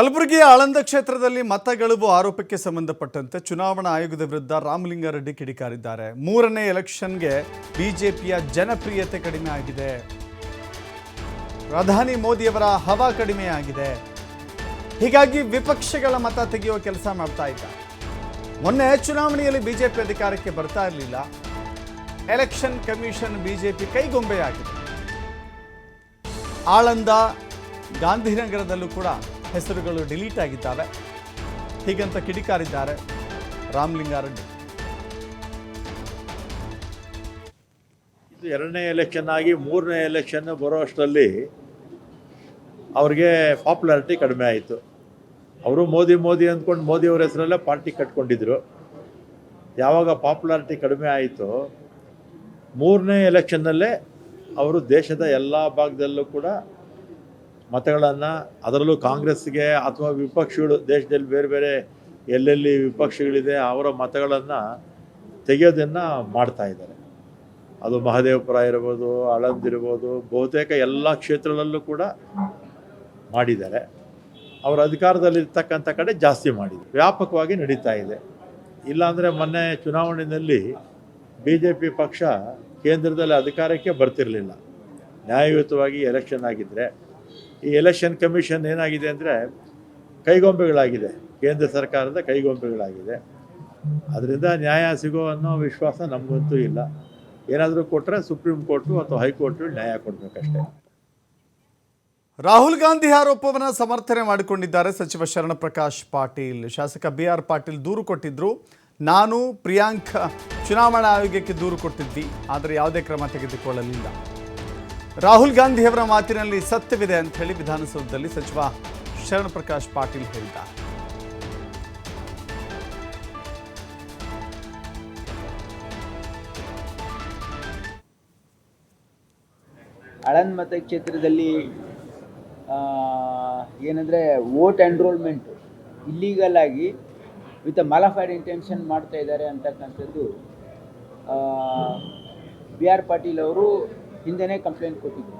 ಕಲಬುರಗಿಯ ಆಳಂದ ಕ್ಷೇತ್ರದಲ್ಲಿ ಮತಗೆಳುವು ಆರೋಪಕ್ಕೆ ಸಂಬಂಧಪಟ್ಟಂತೆ ಚುನಾವಣಾ ಆಯೋಗದ ವಿರುದ್ಧ ರಾಮಲಿಂಗಾರೆಡ್ಡಿ ಕಿಡಿಕಾರಿದ್ದಾರೆ. ಮೂರನೇ ಎಲೆಕ್ಷನ್ಗೆ ಬಿಜೆಪಿಯ ಜನಪ್ರಿಯತೆ ಕಡಿಮೆ ಆಗಿದೆ. ಪ್ರಧಾನಿ ಮೋದಿಯವರ ಹವಾ ಕಡಿಮೆ ಆಗಿದೆ. ಹೀಗಾಗಿ ವಿಪಕ್ಷಗಳ ಮತ ತೆಗೆಯುವ ಕೆಲಸ ಮಾಡ್ತಾ ಇದ್ದ. ಮೊನ್ನೆ ಚುನಾವಣೆಯಲ್ಲಿ ಬಿಜೆಪಿ ಅಧಿಕಾರಕ್ಕೆ ಬರ್ತಾ ಇರಲಿಲ್ಲ. ಎಲೆಕ್ಷನ್ ಕಮಿಷನ್ ಬಿಜೆಪಿ ಕೈಗೊಂಬೆಯಾಗಿದೆ. ಆಳಂದ ಗಾಂಧಿನಗರದಲ್ಲೂ ಕೂಡ ಹೆಸರುಗಳು ಡಿಲೀಟ್ ಆಗಿದ್ದಾವೆ. ಹೀಗಂತ ಕಿಡಿಕಾರಿದ್ದಾರೆ ರಾಮಲಿಂಗಾರೆಡ್ಡಿ. ಇದು ಎರಡನೇ ಎಲೆಕ್ಷನ್ ಆಗಿ ಮೂರನೇ ಎಲೆಕ್ಷನ್ ಬರೋ ಅಷ್ಟರಲ್ಲಿ ಅವ್ರಿಗೆ ಪಾಪ್ಯುಲಾರಿಟಿ ಕಡಿಮೆ ಆಯಿತು. ಅವರು ಮೋದಿ ಮೋದಿ ಅಂದ್ಕೊಂಡು ಅವರ ಹೆಸರಲ್ಲೇ ಪಾರ್ಟಿ ಕಟ್ಕೊಂಡಿದ್ರು. ಯಾವಾಗ ಪಾಪ್ಯುಲಾರಿಟಿ ಕಡಿಮೆ ಆಯಿತು ಮೂರನೇ ಎಲೆಕ್ಷನ್ನಲ್ಲೇ ಅವರು ದೇಶದ ಎಲ್ಲ ಭಾಗದಲ್ಲೂ ಕೂಡ ಮತಗಳನ್ನು ಅದರಲ್ಲೂ ಕಾಂಗ್ರೆಸ್ಗೆ ಅಥವಾ ವಿಪಕ್ಷಗಳು, ದೇಶದಲ್ಲಿ ಬೇರೆ ಬೇರೆ ಎಲ್ಲೆಲ್ಲಿ ವಿಪಕ್ಷಗಳಿದೆ, ಅವರ ಮತಗಳನ್ನು ತೆಗೆಯೋದನ್ನು ಮಾಡ್ತಾ ಇದ್ದಾರೆ. ಅದು ಮಹದೇವಪುರ ಇರ್ಬೋದು ಅಳಂದಿರ್ಬೋದು ಬಹುತೇಕ ಎಲ್ಲ ಕ್ಷೇತ್ರಗಳಲ್ಲೂ ಕೂಡ ಮಾಡಿದ್ದಾರೆ. ಅವರ ಅಧಿಕಾರದಲ್ಲಿರ್ತಕ್ಕಂಥ ಕಡೆ ಜಾಸ್ತಿ ಮಾಡಿದೆ ವ್ಯಾಪಕವಾಗಿ ನಡೀತಾ ಇದೆ. ಇಲ್ಲಾಂದರೆ ಮೊನ್ನೆ ಚುನಾವಣೆಯಲ್ಲಿ ಬಿ ಜೆ ಪಿ ಪಕ್ಷ ಕೇಂದ್ರದಲ್ಲಿ ಅಧಿಕಾರಕ್ಕೆ ಬರ್ತಿರಲಿಲ್ಲ. ನ್ಯಾಯಯುತವಾಗಿ ಎಲೆಕ್ಷನ್ ಆಗಿದ್ದರೆ ಈ ಎಲೆಕ್ಷನ್ ಕಮಿಷನ್ ಏನಾಗಿದೆ ಅಂದರೆ ಕೈಗೊಂಬೆಗಳಾಗಿದೆ. ಕೇಂದ್ರ ಸರ್ಕಾರದ ಕೈಗೊಂಬೆಗಳಾಗಿದೆ. ಅದರಿಂದ ನ್ಯಾಯ ಸಿಗೋ ಅನ್ನೋ ವಿಶ್ವಾಸ ನಮಗಂತೂ ಇಲ್ಲ. ಏನಾದರೂ ಕೊಟ್ಟರೆ ಸುಪ್ರೀಂ ಕೋರ್ಟು ಅಥವಾ ಹೈಕೋರ್ಟು ನ್ಯಾಯ ಕೊಡಬೇಕಷ್ಟೇ. ರಾಹುಲ್ ಗಾಂಧಿ ಆರೋಪವನ್ನು ಸಮರ್ಥನೆ ಮಾಡಿಕೊಂಡಿದ್ದಾರೆ ಸಚಿವ ಶರಣ ಪ್ರಕಾಶ್ ಪಾಟೀಲ್. ಶಾಸಕ ಬಿ ಆರ್ ಪಾಟೀಲ್ ದೂರು ಕೊಟ್ಟಿದ್ರು. ನಾನು ಪ್ರಿಯಾಂಕ, ಚುನಾವಣಾ ಆಯೋಗಕ್ಕೆ ದೂರು ಕೊಟ್ಟಿದ್ದಿ. ಆದರೆ ಯಾವುದೇ ಕ್ರಮ ತೆಗೆದುಕೊಳ್ಳಲಿಲ್ಲ. ರಾಹುಲ್ ಗಾಂಧಿಯವರ ಮಾತಿನಲ್ಲಿ ಸತ್ಯವಿದೆ ಅಂತ ಹೇಳಿ ವಿಧಾನಸೌಧದಲ್ಲಿ ಸಚಿವ ಶರಣ ಪ್ರಕಾಶ್ ಪಾಟೀಲ್ ಹೇಳಿದ್ದಾರೆ. ಆಳಂದ್ ಮತಕ್ಷೇತ್ರದಲ್ಲಿ ಏನಂದರೆ ವೋಟ್ ಎನ್ರೋಲ್ಮೆಂಟು ಇಲ್ಲೀಗಲ್ ಆಗಿ ವಿತ್ ಮಾಲಫೈಡ್ ಇಂಟೆನ್ಷನ್ ಮಾಡ್ತಾ ಇದ್ದಾರೆ ಅಂತಕ್ಕಂಥದ್ದು ಬಿ ಆರ್ ಪಾಟೀಲ್ ಅವರು ಹಿಂದೆನೇ ಕಂಪ್ಲೇಂಟ್ ಕೊಟ್ಟಿದ್ದೆ.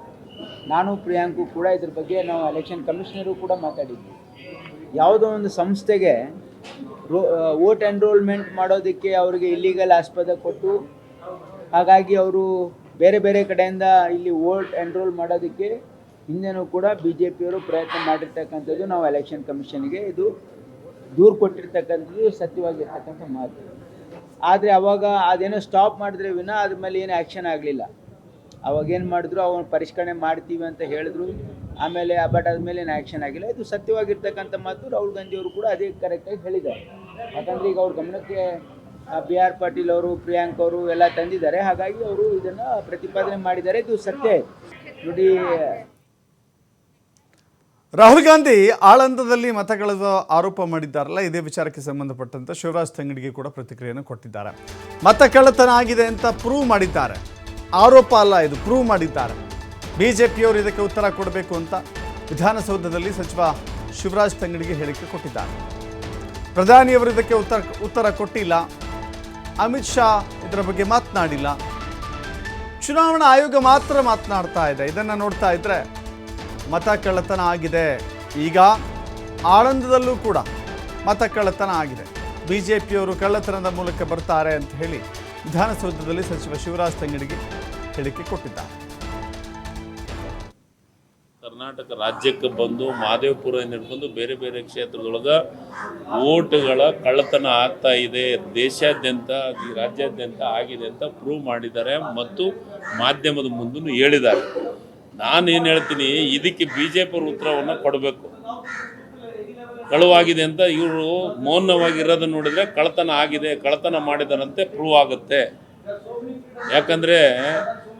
ನಾನು, ಪ್ರಿಯಾಂಕು ಕೂಡ ಇದ್ರ ಬಗ್ಗೆ ನಾವು ಎಲೆಕ್ಷನ್ ಕಮಿಷನರು ಕೂಡ ಮಾತಾಡಿದ್ವಿ. ಯಾವುದೋ ಒಂದು ಸಂಸ್ಥೆಗೆ ರೋ ವೋಟ್ ಎನ್ರೋಲ್ಮೆಂಟ್ ಮಾಡೋದಕ್ಕೆ ಅವರಿಗೆ ಇಲ್ಲಿಗಲ್ ಆಸ್ಪದ ಕೊಟ್ಟು, ಹಾಗಾಗಿ ಅವರು ಬೇರೆ ಬೇರೆ ಕಡೆಯಿಂದ ಇಲ್ಲಿ ವೋಟ್ ಎನ್ರೋಲ್ ಮಾಡೋದಕ್ಕೆ ಹಿಂದೆನೂ ಕೂಡ ಬಿ ಜೆ ಪಿಯವರು ಪ್ರಯತ್ನ ಮಾಡಿರ್ತಕ್ಕಂಥದ್ದು ನಾವು ಎಲೆಕ್ಷನ್ ಕಮಿಷನ್ಗೆ ಇದು ದೂರು ಕೊಟ್ಟಿರ್ತಕ್ಕಂಥದ್ದು ಸತ್ಯವಾಗಿರ್ತಕ್ಕಂಥ ಮಾತು. ಆದರೆ ಅವಾಗ ಅದೇನೋ ಸ್ಟಾಪ್ ಮಾಡಿದ್ರೆ ವಿನ ಅದ್ರ ಮೇಲೆ ಏನು ಆ್ಯಕ್ಷನ್ ಆಗಲಿಲ್ಲ. ಅವಾಗ ಏನು ಮಾಡಿದ್ರು, ಅವನು ಪರಿಷ್ಕರಣೆ ಮಾಡ್ತೀವಿ ಅಂತ ಹೇಳಿದ್ರು. ಆಮೇಲೆ ಬಟ್ ಆದಮೇಲೆ ಏನು ಆ್ಯಕ್ಷನ್ ಆಗಿಲ್ಲ. ಇದು ಸತ್ಯವಾಗಿರ್ತಕ್ಕಂಥ ಮಾತು ರಾಹುಲ್ ಗಾಂಧಿ ಅವರು ಕೂಡ ಅದೇ ಕರೆಕ್ಟಾಗಿ ಹೇಳಿದ್ದಾರೆ. ಯಾಕಂದರೆ ಈಗ ಅವ್ರ ಗಮನಕ್ಕೆ ಬಿ ಆರ್ ಪಾಟೀಲ್ ಅವರು, ಪ್ರಿಯಾಂಕ್ ಅವರು ಎಲ್ಲ ತಂದಿದ್ದಾರೆ. ಹಾಗಾಗಿ ಅವರು ಇದನ್ನು ಪ್ರತಿಪಾದನೆ ಮಾಡಿದ್ದಾರೆ. ಇದು ಸತ್ಯ. ನೋಡಿ, ರಾಹುಲ್ ಗಾಂಧಿ ಆಳಂದದಲ್ಲಿ ಮತಗಳದ ಆರೋಪ ಮಾಡಿದ್ದಾರಲ್ಲ, ಇದೇ ವಿಚಾರಕ್ಕೆ ಸಂಬಂಧಪಟ್ಟಂತೆ ಶಿವರಾಜ್ ತಂಗಡಿಗೆ ಕೂಡ ಪ್ರತಿಕ್ರಿಯೆಯನ್ನು ಕೊಟ್ಟಿದ್ದಾರೆ. ಮತ ಕಳ್ಳತನ ಆಗಿದೆ ಅಂತ ಪ್ರೂವ್ ಮಾಡಿದ್ದಾರೆ. ಆರೋಪ ಅಲ್ಲ, ಇದು ಪ್ರೂವ್ ಮಾಡಿದ್ದಾರೆ. ಬಿಜೆಪಿಯವರು ಇದಕ್ಕೆ ಉತ್ತರ ಕೊಡಬೇಕು ಅಂತ ವಿಧಾನಸೌಧದಲ್ಲಿ ಸಚಿವ ಶಿವರಾಜ್ ತಂಗಡಿಗೆ ಹೇಳಿಕೆ ಕೊಟ್ಟಿದ್ದಾರೆ. ಪ್ರಧಾನಿಯವರು ಇದಕ್ಕೆ ಉತ್ತರ ಉತ್ತರ ಕೊಟ್ಟಿಲ್ಲ. ಅಮಿತ್ ಶಾ ಇದರ ಬಗ್ಗೆ ಮಾತನಾಡಿಲ್ಲ. ಚುನಾವಣಾ ಆಯೋಗ ಮಾತ್ರ ಮಾತನಾಡ್ತಾ ಇದೆ. ಇದನ್ನು ನೋಡ್ತಾ ಇದ್ರೆ ಮತ ಕಳ್ಳತನ ಆಗಿದೆ. ಈಗ ಆಳಂದದಲ್ಲೂ ಕೂಡ ಮತ ಕಳ್ಳತನ ಆಗಿದೆ. ಬಿ ಜೆ ಕಳ್ಳತನದ ಮೂಲಕ ಬರ್ತಾರೆ ಅಂತ ಹೇಳಿ ವಿಧಾನಸೌಧದಲ್ಲಿ ಸಚಿವ ಶಿವರಾಜ್ ತಂಗಡಿಗೆ ಹೇಳಿಕೆ ಕೊಟ್ಟಿದ್ದಾರೆ. ಕರ್ನಾಟಕ ರಾಜ್ಯಕ್ಕೆ ಬಂದು ಮಹದೇವಪುರದಿಂದ ಹಿಡ್ಕೊಂಡು ಬೇರೆ ಬೇರೆ ಕ್ಷೇತ್ರದೊಳಗೆ ಓಟ್ಗಳ ಕಳ್ಳತನ ಆಗ್ತಾ ಇದೆ. ದೇಶಾದ್ಯಂತ ರಾಜ್ಯಾದ್ಯಂತ ಆಗಿದೆ ಅಂತ ಪ್ರೂವ್ ಮಾಡಿದ್ದಾರೆ ಮತ್ತು ಮಾಧ್ಯಮದ ಮುಂದೂ ಹೇಳಿದ್ದಾರೆ. ನಾನೇನು ಹೇಳ್ತೀನಿ, ಇದಕ್ಕೆ ಬಿ ಜೆ ಪಿ ಉತ್ತರವನ್ನು ಕೊಡಬೇಕು. ಕಳುವಾಗಿದೆ ಅಂತ ಇವರು ಮೌನವಾಗಿರೋದನ್ನ ನೋಡಿದ್ರೆ ಕಳತನ ಆಗಿದೆ ಕಳತನ ಮಾಡಿದರಂತೆ ಪ್ರೂವ್ ಆಗುತ್ತೆ. ಯಾಕಂದ್ರೆ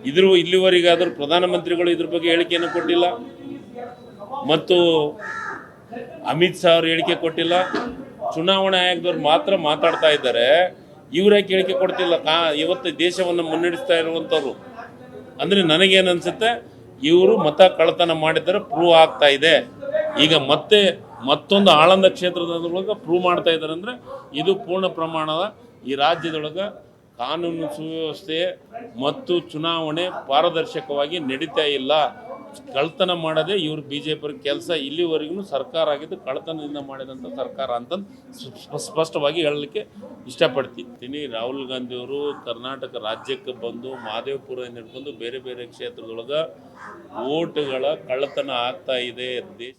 ಇದ್ರ ಇಲ್ಲಿವರೆಗಾದರೂ ಪ್ರಧಾನಮಂತ್ರಿಗಳು ಇದ್ರ ಬಗ್ಗೆ ಹೇಳಿಕೆಯನ್ನು ಕೊಟ್ಟಿಲ್ಲ. ಮತ್ತು ಅಮಿತ್ ಶಾ ಅವರು ಹೇಳಿಕೆ ಕೊಟ್ಟಿಲ್ಲ. ಚುನಾವಣಾ ಆಯೋಗದವ್ರು ಮಾತ್ರ ಮಾತಾಡ್ತಾ ಇದ್ದಾರೆ. ಇವರೇ ಹೇಳಿಕೆ ಕೊಡ್ತಿಲ್ಲ? ಕಾ, ಇವತ್ತು ದೇಶವನ್ನು ಮುನ್ನಡೆಸ್ತಾ ಇರುವಂಥವ್ರು. ಅಂದರೆ ನನಗೇನು ಅನಿಸುತ್ತೆ? ಇವರು ಮತ ಕಳ್ಳತನ ಮಾಡಿದರೆ ಪ್ರೂವ್ ಆಗ್ತಾ ಇದೆ. ಈಗ ಮತ್ತೆ ಮತ್ತೊಂದು ಆಳಂದ ಕ್ಷೇತ್ರದೊಳಗೆ ಪ್ರೂವ್ ಮಾಡ್ತಾ ಇದ್ದಾರೆ ಅಂದರೆ ಇದು ಪೂರ್ಣ ಪ್ರಮಾಣದ ಈ ರಾಜ್ಯದೊಳಗೆ ಕಾನೂನು ಸುವ್ಯವಸ್ಥೆ ಮತ್ತು ಚುನಾವಣೆ ಪಾರದರ್ಶಕವಾಗಿ ನಡೀತಾ ಇಲ್ಲ. ಕಳ್ತನ ಮಾಡದೆ ಇವರು ಬಿ ಜೆ ಪಿ ಕೆಲಸ ಇಲ್ಲಿವರೆಗೂ ಸರ್ಕಾರ ಆಗಿದ್ದು ಕಳ್ತನದಿಂದ ಮಾಡಿದಂಥ ಸರ್ಕಾರ ಅಂತ ಸ್ಪ- ಸ್ಪಷ್ಟವಾಗಿ ಹೇಳಲಿಕ್ಕೆ ಇಷ್ಟಪಡ್ತೀನಿ. ರಾಹುಲ್ ಗಾಂಧಿಯವರು ಕರ್ನಾಟಕ ರಾಜ್ಯಕ್ಕೆ ಬಂದು ಮಹದೇವಪುರ ಹಿಡ್ಕೊಂಡು ಬೇರೆ ಬೇರೆ ಕ್ಷೇತ್ರದೊಳಗೆ ಓಟ್ಗಳ ಕಳ್ಳತನ ಆಗ್ತಾ ಇದೆ. ದೇಶ